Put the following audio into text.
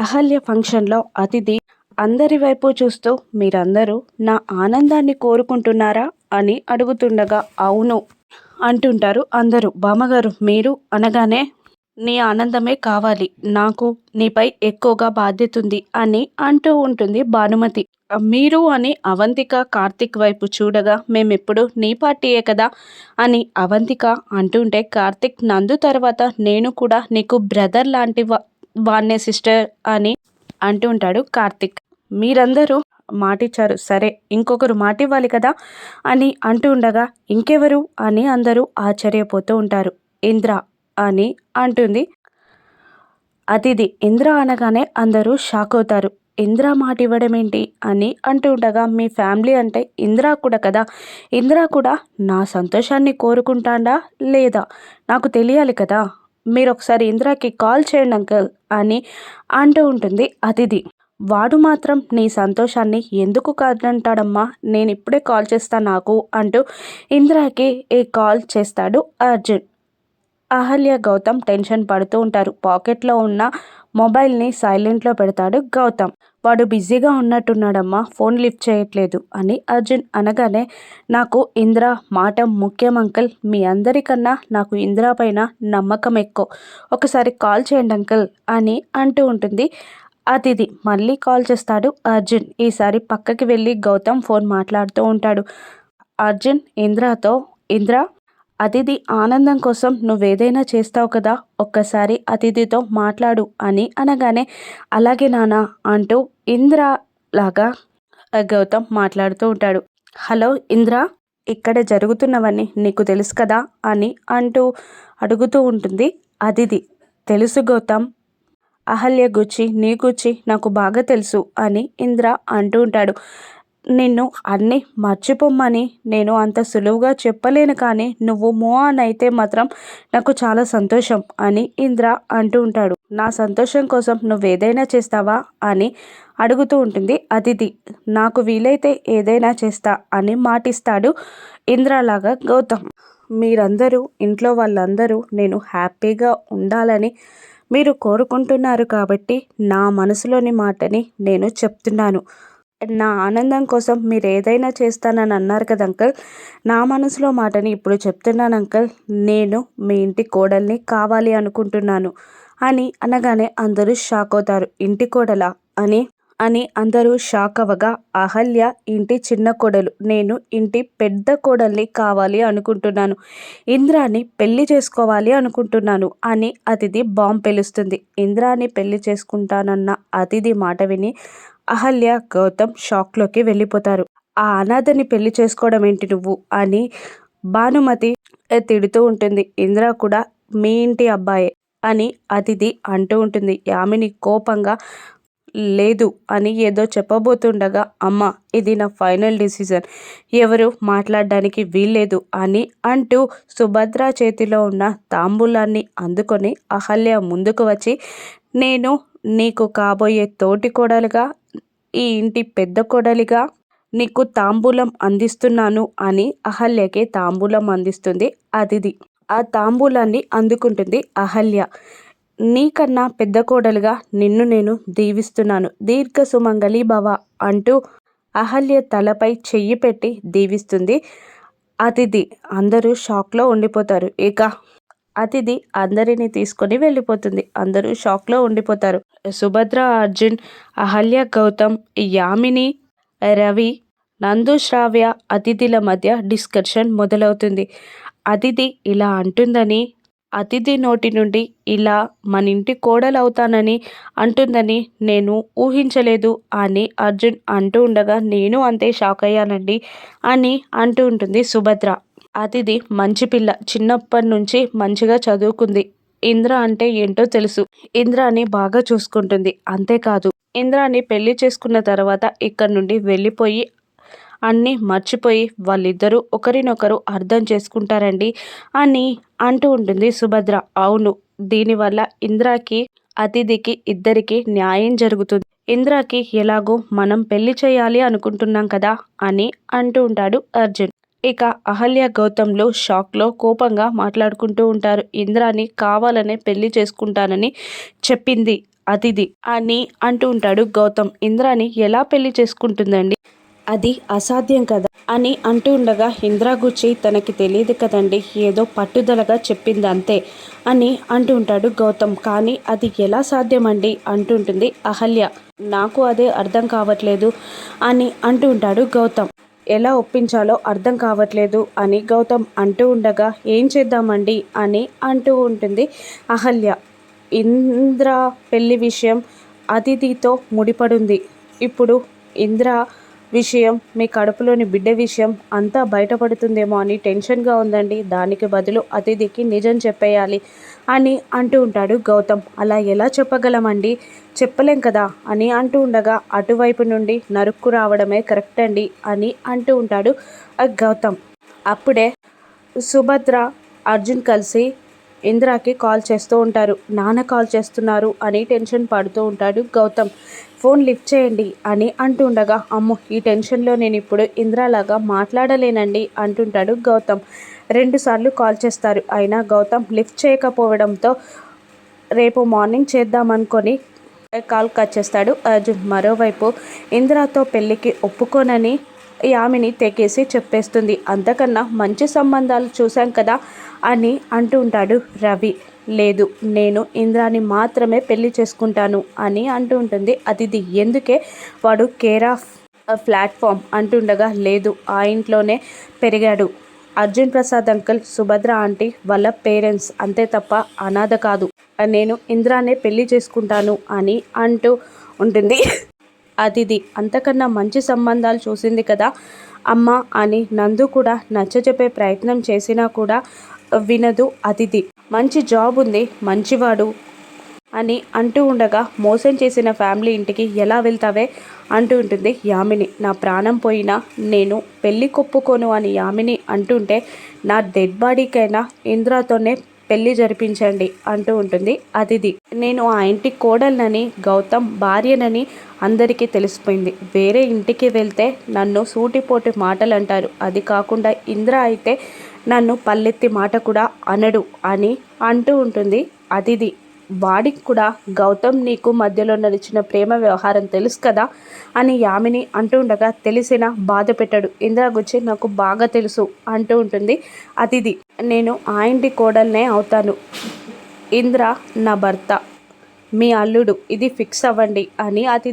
అహల్య ఫంక్షన్లో అతిథి అందరి వైపు చూస్తూ మీరందరూ నా ఆనందాన్ని కోరుకుంటున్నారా? అని అడుగుతుండగా అవును అంటుంటారు అందరూ. బామ్మగారు మీరు అనగానే నీ ఆనందమే కావాలి. నాకు నీపై ఎక్కువగా బాధ్యత ఉంది అని అంటూ ఉంటుంది భానుమతి. మీరు అని అవంతిక కార్తిక్ వైపు చూడగా మేమెప్పుడు నీ పార్టీయే కదా అని అవంతిక అంటుంటే కార్తిక్ నందు తర్వాత నేను కూడా నీకు బ్రదర్ లాంటి వాన్నే సిస్టర్ అని అంటూ ఉంటాడు కార్తిక్. మీరందరూ మాటిచ్చారు సరే ఇంకొకరు మాట ఇవ్వాలి కదా అని అంటూ ఉండగా ఇంకెవరు అని అందరూ ఆశ్చర్యపోతూ ఉంటారు. ఇంద్ర అని అంటుంది. అతిథి ఇంద్ర అనగానే అందరూ షాక్ అవుతారు. ఇంద్ర మాట ఇవ్వడం ఏంటి అని అంటూ ఉండగా మీ ఫ్యామిలీ అంటే ఇంద్ర కూడా కదా? ఇంద్ర కూడా నా సంతోషాన్ని కోరుకుంటాడా లేదా? నాకు తెలియాలి కదా? మీరు ఒకసారి ఇంద్రాకి కాల్ చేయండి అంకల్ అని అంటూ ఉంటుంది అతిథి. వాడు మాత్రం నీ సంతోషాన్ని ఎందుకు కాదంటాడమ్మా? నేను ఇప్పుడే కాల్ చేస్తా నాకు అంటూ ఇంద్రాకి ఈ కాల్ చేస్తాడు అర్జున్. అహల్య గౌతమ్ టెన్షన్ పడుతూ ఉంటారు. పాకెట్లో ఉన్న మొబైల్ని సైలెంట్లో పెడతాడు గౌతమ్. వాడు బిజీగా ఉన్నట్టున్నాడమ్మా ఫోన్ లిఫ్ట్ చేయట్లేదు అని అర్జున్ అనగానే నాకు ఇంద్ర మాట ముఖ్యం అంకుల్. మీ అందరికన్నా నాకు ఇంద్ర పైన నమ్మకం ఎక్కువ. ఒకసారి కాల్ చేయండి అంకుల్ అని అంటూ ఉంటుంది. అతిథి మళ్ళీ కాల్ చేస్తాడు అర్జున్. ఈసారి పక్కకి వెళ్ళి గౌతమ్ ఫోన్ మాట్లాడుతూ ఉంటాడు. అర్జున్ ఇంద్రతో ఇంద్ర అతిథి ఆనందం కోసం నువ్వేదైనా చేస్తావు కదా? ఒక్కసారి అతిథితో మాట్లాడు అని అనగానే అలాగే నాన్న అంటూ ఇంద్ర లాగా గౌతమ్ మాట్లాడుతూ ఉంటాడు. హలో ఇంద్ర ఇక్కడ జరుగుతున్నవన్నీ నీకు తెలుసు కదా? అని అంటూ అడుగుతూ ఉంటుంది అతిథి. తెలుసు గౌతమ్. అహల్య గుచ్చి నీ గుచ్చి నాకు బాగా తెలుసు అని ఇంద్ర అంటూ ఉంటాడు. నిన్ను అన్నీ మర్చిపోమ్మని నేను అంత సులువుగా చెప్పలేను కానీ నువ్వు మో అని అయితే మాత్రం నాకు చాలా సంతోషం అని ఇంద్ర అంటూ ఉంటాడు. నా సంతోషం కోసం నువ్వేదైనా చేస్తావా అని అడుగుతూ ఉంటుంది. అతిథి నాకు వీలైతే ఏదైనా చేస్తా అని మాటిస్తాడు ఇంద్రలాగా గౌతమ్. మీరందరూ ఇంట్లో వాళ్ళందరూ నేను హ్యాపీగా ఉండాలని మీరు కోరుకుంటున్నారు కాబట్టి నా మనసులోని మాటని నేను చెప్తున్నాను. నా ఆనందం కోసం మీరు ఏదైనా చేస్తానని అన్నారు కదా అంకల్. నా మనసులో మాటని ఇప్పుడు చెప్తున్నాను అంకల్. నేను మీ ఇంటి కోడల్ని కావాలి అనుకుంటున్నాను అని అనగానే అందరూ షాక్ అవుతారు. ఇంటి కోడల? అని అని అందరూ షాక్ అవ్వగా అహల్య ఇంటి చిన్న కోడలు నేను ఇంటి పెద్ద కోడల్ని కావాలి అనుకుంటున్నాను. ఇంద్రాని పెళ్ళి చేసుకోవాలి అనుకుంటున్నాను అని అతిథి బాంబ్ పెలుస్తుంది. ఇంద్రాని పెళ్ళి చేసుకుంటానన్న అతిథి మాట విని అహల్య గౌతమ్ షాక్లోకి వెళ్ళిపోతారు. ఆ అనాథని పెళ్ళి చేసుకోవడం ఏంటి నువ్వు? అని భానుమతి తిడుతూ ఉంటుంది. ఇంద్ర కూడా మీ ఇంటి అబ్బాయే అని అతిథి అంటూ ఉంటుంది. యామిని కోపంగా లేదు అని ఏదో చెప్పబోతుండగా అమ్మ ఇది నా ఫైనల్ డిసిజన్. ఎవరు మాట్లాడడానికి వీల్లేదు అని అంటూ సుభద్ర చేతిలో ఉన్న తాంబూలాన్ని అందుకొని అహల్య ముందుకు వచ్చి నేను నీకు కాబోయే తోటి కోడలుగా ఈ ఇంటి పెద్ద కోడలిగా నీకు తాంబూలం అందిస్తున్నాను అని అహల్యకి తాంబూలం అందిస్తుంది అతిథి. ఆ తాంబూలాన్ని అందుకుంటుంది అహల్య. నీకన్నా పెద్ద కోడలుగా నిన్ను నేను దీవిస్తున్నాను. దీర్ఘ సుమంగళి భవ అంటూ అహల్య తలపై చెయ్యి పెట్టి దీవిస్తుంది అతిథి. అందరూ షాక్లో ఉండిపోతారు. ఇక అతిథి అందరినీ తీసుకొని వెళ్ళిపోతుంది. అందరూ షాక్లో ఉండిపోతారు. సుభద్ర అర్జున్ అహల్య గౌతమ్ యామిని రవి నందు శ్రావ్య అతిథిల మధ్య డిస్కషన్ మొదలవుతుంది. అతిథి ఇలా అంటుందని అతిథి నోటి నుండి ఇలా మన ఇంటి కోడలవుతానని అంటుందని నేను ఊహించలేదు అని అర్జున్ అంటూ ఉండగా నేను అంతే షాక్ అయ్యానండి అని అంటూ ఉంటుంది సుభద్ర. అతిథి మంచి పిల్ల చిన్నప్పటి నుంచి మంచిగా చదువుకుంది. ఇంద్ర అంటే ఏంటో తెలుసు. ఇంద్రాని బాగా చూసుకుంటుంది. అంతేకాదు ఇంద్రాని పెళ్ళి చేసుకున్న తర్వాత ఇక్కడ నుండి వెళ్ళిపోయి అన్నీ మర్చిపోయి వాళ్ళిద్దరూ ఒకరినొకరు అర్థం చేసుకుంటారండి అని అంటూ ఉంటుంది సుభద్ర. అవును దీనివల్ల ఇంద్రాకి అతిథికి ఇద్దరికి న్యాయం జరుగుతుంది. ఇంద్రాకి ఎలాగో మనం పెళ్ళి చేయాలి అనుకుంటున్నాం కదా అని అంటూ ఉంటాడు అర్జున్. ఇక అహల్య గౌతమ్లు షాక్లో కోపంగా మాట్లాడుకుంటూ ఉంటారు. ఇంద్రాని కావాలనే పెళ్ళి చేసుకుంటానని చెప్పింది అతిథి అని అంటూ ఉంటాడు గౌతమ్. ఇంద్రాని ఎలా పెళ్ళి చేసుకుంటుందండి? అది అసాధ్యం కదా? అని అంటూ ఉండగా ఇంద్రా గుచ్చి తనకి తెలియదు కదండి ఏదో పట్టుదలగా చెప్పింది అంతే అని అంటూ ఉంటాడు గౌతమ్. కానీ అది ఎలా సాధ్యమండి? అంటుంటుంది అహల్య. నాకు అదే అర్థం కావట్లేదు అని అంటూ ఉంటాడు గౌతమ్. ఎలా ఒప్పించాలో అర్థం కావట్లేదు అని గౌతమ్ అంటూ ఉండగా ఏం చేద్దామండి? అని అంటూ ఉంటుంది అహల్య. ఇంద్ర పెళ్ళి విషయం అతిథితో ముడిపడుంది. ఇప్పుడు ఇంద్ర విషయం మీ కడుపులోని బిడ్డ విషయం అంతా బయటపడుతుందేమో అని టెన్షన్గా ఉందండి. దానికి బదులు అతిథికి నిజం చెప్పేయాలి అని అంటూ ఉంటాడు గౌతమ్. అలా ఎలా చెప్పగలమండి? చెప్పలేం కదా అని అంటూ ఉండగా అటువైపు నుండి నరుక్కు రావడమే కరెక్ట్ అండి అని అంటూ ఉంటాడు గౌతమ్. అప్పుడే సుభద్ర అర్జున్ కలిసి ఇందిరాకి కాల్ చేస్తూ ఉంటారు. నాన్న కాల్ చేస్తున్నారు అని టెన్షన్ పడుతూ ఉంటాడు గౌతమ్. ఫోన్ లిఫ్ట్ చేయండి అని అంటుండగా అమ్మో ఈ టెన్షన్లో నేను ఇప్పుడు ఇంద్రాలాగా మాట్లాడలేనండి అంటుంటాడు గౌతమ్. రెండుసార్లు కాల్ చేస్తారు. అయినా గౌతమ్ లిఫ్ట్ చేయకపోవడంతో రేపు మార్నింగ్ చేద్దామనుకొని కాల్ కట్ చేస్తాడు అర్జున్. మరోవైపు ఇందిరాతో పెళ్ళికి ఒప్పుకోనని ఆమెని తెగేసి చెప్పేస్తుంది. అంతకన్నా మంచి సంబంధాలు చూశాం కదా అని అంటూ ఉంటాడు రవి. లేదు నేను ఇంద్రాని మాత్రమే పెళ్ళి చేసుకుంటాను అని అంటూ ఉంటుంది. అతిథి ఎందుకే? వాడు కేర్ ఆఫ్ ప్లాట్ఫామ్ అంటుండగా లేదు ఆ ఇంట్లోనే పెరిగాడు. అర్జున్ ప్రసాద్ అంకుల్ సుభద్ర ఆంటీ వాళ్ళ పేరెంట్స్ అంతే తప్ప అనాథ కాదు. నేను ఇంద్రానే పెళ్ళి చేసుకుంటాను అని అంటూ ఉంటుంది. అతిథి. అంతకన్నా మంచి సంబంధాలు చూసింది కదా అమ్మ అని నందు కూడా నచ్చజెప్పే ప్రయత్నం చేసినా కూడా వినదు అతిథి. మంచి జాబ్ ఉంది మంచివాడు అని అంటూ ఉండగా మోసం చేసిన ఫ్యామిలీ ఇంటికి ఎలా వెళ్తావే అంటూ ఉంటుంది యామిని. నా ప్రాణం పోయినా నేను పెళ్ళి కొప్పుకోను అని యామిని అంటుంటే నా డెడ్ బాడీకైనా ఇంద్రాతోనే పెళ్ళి జరిపించండి అంటూ ఉంటుంది. అతిథి నేను ఆ ఇంటి కోడలనని గౌతమ్ భార్యనని అందరికీ తెలిసిపోయింది. వేరే ఇంటికి వెళ్తే నన్ను సూటిపోటి మాటలు అంటారు అది కాకుండా ఇంద్ర అయితే నన్ను పల్లెత్తి మాట కూడా అనడు అని అంటూ ఉంటుంది. అతిథి వాడికి కూడా గౌతమ్ నీకు మధ్యలో నడిచిన ప్రేమ వ్యవహారం తెలుసు కదా? అని యామిని అంటూ ఉండగా తెలిసిన బాధ పెట్టాడు. ఇందిరా గురించి నాకు బాగా తెలుసు అంటూ ఉంటుంది. అతిథి నేను ఆ ఇంటి కోడల్నే అవుతాను. ఇంద్ర నా భర్త. మీ అల్లుడు ఇది ఫిక్స్ అవ్వండి అని అతిథి